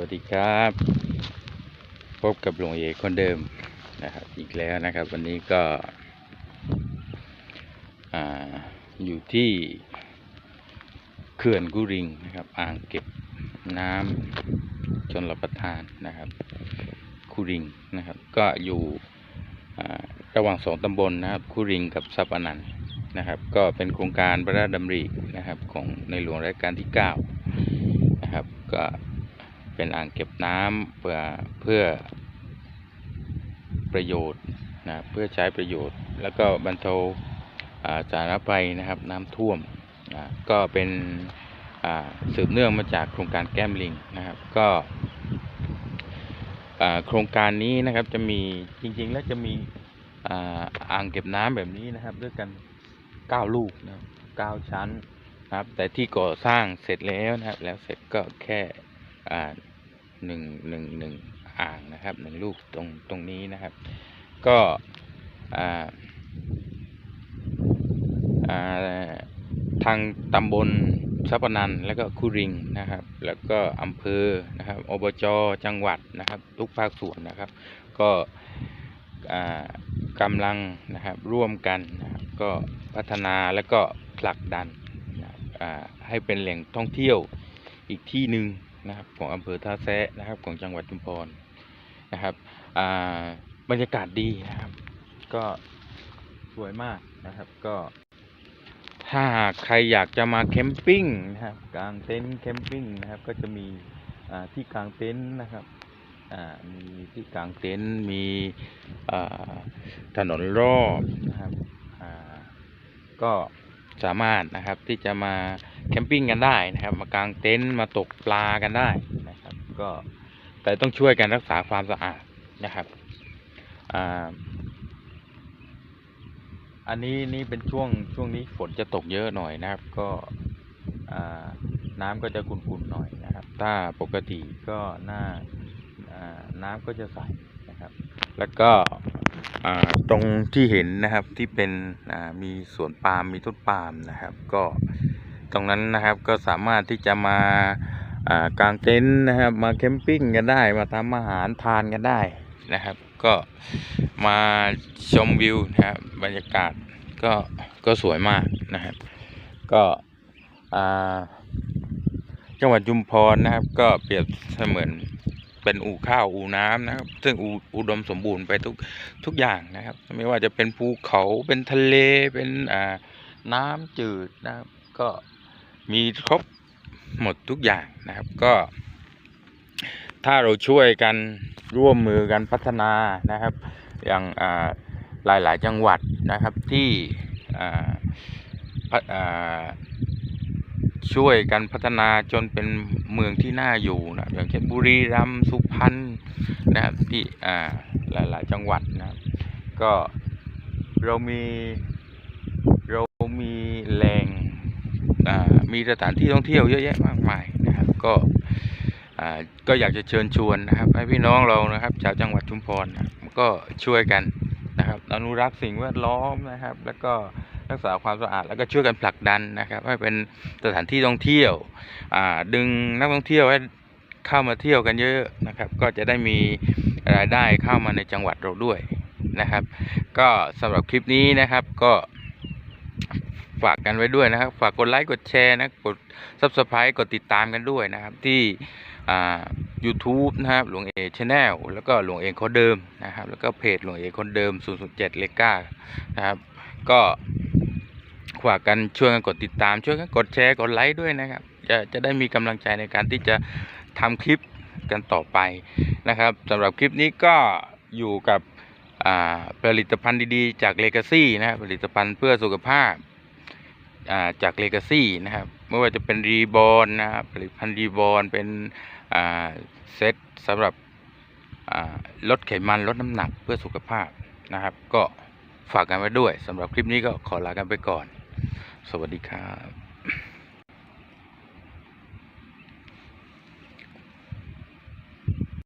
วัสดีครับ พบกับหลวงเอกคนเดิมนะครับ อีกแล้วนะครับ วันนี้ก็ออยู่ที่เขื่อนกุริงนะครับ อ่างเก็บน้ำชนรับประทานนะครับคุริงนะครับ ก็อยู่ระหว่างสองตำบลนะครับคุริงกับซับอนันนะครับ ก็เป็นโครงการพระราชดำรินะครับ ของในหลวงรัชกาลที่ 9 นะครับก็ เป็นอ่างเก็บน้ำเพื่อเพื่อประโยชน์นะเพื่อใช้ประโยชน์ แล้วก็บรรเทาสาธารณภัยนะครับน้ำท่วมอ่าก็เป็นสืบเนื่องมาจากโครงการแก้มลิงนะครับ ก็โครงการนี้นะครับจะมีจริงๆ แล้วจะมีอ่างเก็บน้ำแบบนี้นะครับ ด้วยกัน 9 ลูกนะครับ9ชั้นครับ แต่ที่ก่อสร้างเสร็จแล้วนะครับ แล้วเสร็จก็แค่ หนึ่งหนึ่งหนึ่งอ่างนะครับหนึ่งลูกตรงตรงนี้นะครับ ก็ทางตำบลซับปนันแล้วก็คุริงนะครับ แล้วก็อำเภอนะครับอบจจังหวัดนะครับ ทุกภาคส่วนนะครับ ก็กำลังนะครับร่วมกันนะครับก็พัฒนาแล้วก็ผลักดันให้เป็นแหล่งท่องเที่ยวอีกที่หนึ่ง นะครับของอำเภอท่าแซะนะครับของจังหวัดชุมพรนะครับบรรยากาศดีนะครับ ก็สวยมากนะครับก็ถ้าหากใครอยากจะมาแคมปิ้งนะครับกางเต็นท์แคมปิ้งนะครับก็จะมีที่กางเต็นท์นะครับมีที่กางเต็นท์มีถนนรอบนะครับก็สามารถนะครับที่จะมา แคมปิ้งกันได้นะครับ มากางเต็นท์มาตกปลากันได้นะครับ ก็แต่ต้องช่วยกันรักษาความสะอาดนะครับอ่าอันนี้นี่เป็นช่วงช่วงนี้ฝนจะตกเยอะหน่อยนะครับ ก็น้ำก็จะขุ่นๆหน่อยนะครับ ถ้าปกติก็หน้าอ่าน้ำก็จะใสนะครับ แล้วก็ตรงที่เห็นนะครับที่เป็นมีสวนปาล์มมีต้นปาล์มนะครับ ก็ ตรงนั้นนะครับก็สามารถที่จะมาอ่ากางเต็นท์นะครับ มาแคมปิ้งกันได้มาทำอาหารทานกันได้นะครับ ก็มาชมวิวนะครับบรรยากาศก็ก็สวยมากนะครับ ก็อ่าจังหวัดจุมพรนะครับ ก็เปรียบเสมือนเป็นอู่ข้าวอู่น้ำนะครับ ซึ่งอุอุดมสมบูรณ์ไปทุกทุกอย่างนะครับ ไม่ว่าจะเป็นภูเขาเป็นทะเลเป็นอ่าน้ำจืดนะครับ ก็ มีครบหมดทุกอย่างนะครับก็ ถ้าเราช่วยกันร่วมมือกันพัฒนานะครับ อย่างอ่าหลาย ๆ จังหวัดนะครับที่ช่วยกันพัฒนาจนเป็นเมืองที่น่าอยู่นะอย่างเช่นบุรีรัมย์สุพรรณนะครับที่อ่าหลาย ๆ จังหวัดนะครับก็เรามีเรามีแหล่งอ่า มีสถานที่ท่องเที่ยวเยอะแยะมากมายนะครับ ก็ก็อยากจะเชิญชวนนะครับ ให้พี่น้องเรานะครับชาวจังหวัดชุมพรนะก็ช่วยกันนะครับอนุรักษ์สิ่งแวดล้อมนะครับ แล้วก็รักษาความสะอาดแล้วก็ช่วยกันผลักดันนะครับ ให้เป็นสถานที่ท่องเที่ยวดึงนักท่องเที่ยวให้เข้ามาเที่ยวกันเยอะนะครับ ก็จะได้มีรายได้เข้ามาในจังหวัดเราด้วยนะครับ ก็สำหรับคลิปนี้นะครับก็ ฝากกันไว้ด้วยนะครับ ฝากกดไลค์กดแชร์นะกด subscribe กดติดตามกันด้วยนะครับ ที่อ่า YouTube นะครับหลวงเอชแนลแล้วก็หลวงเอคนเดิมนะครับ แล้วก็เพจหลวงเอคนเดิม 007เลก้านะครับ ก็ฝากกันช่วยกันกดติดตามช่วยกันกดแชร์กดไลค์ด้วยนะครับ จะจะได้มีกำลังใจในการที่จะทำคลิปกันต่อไปนะครับสำหรับคลิปนี้ก็อยู่กับผลิตภัณฑ์ดีๆ จากเลกาซี่นะครับผลิตภัณฑ์เพื่อสุขภาพ จากเลกาซี่นะครับไม่ว่าจะเป็นรีบอลนะครับผลิตภัณฑ์รีบอลเป็นเซตสำหรับลดไขมันลดน้ำหนักเพื่อสุขภาพนะครับ ก็ฝากกันไว้ด้วยสำหรับคลิปนี้ก็ขอลากันไปก่อน สวัสดีครับ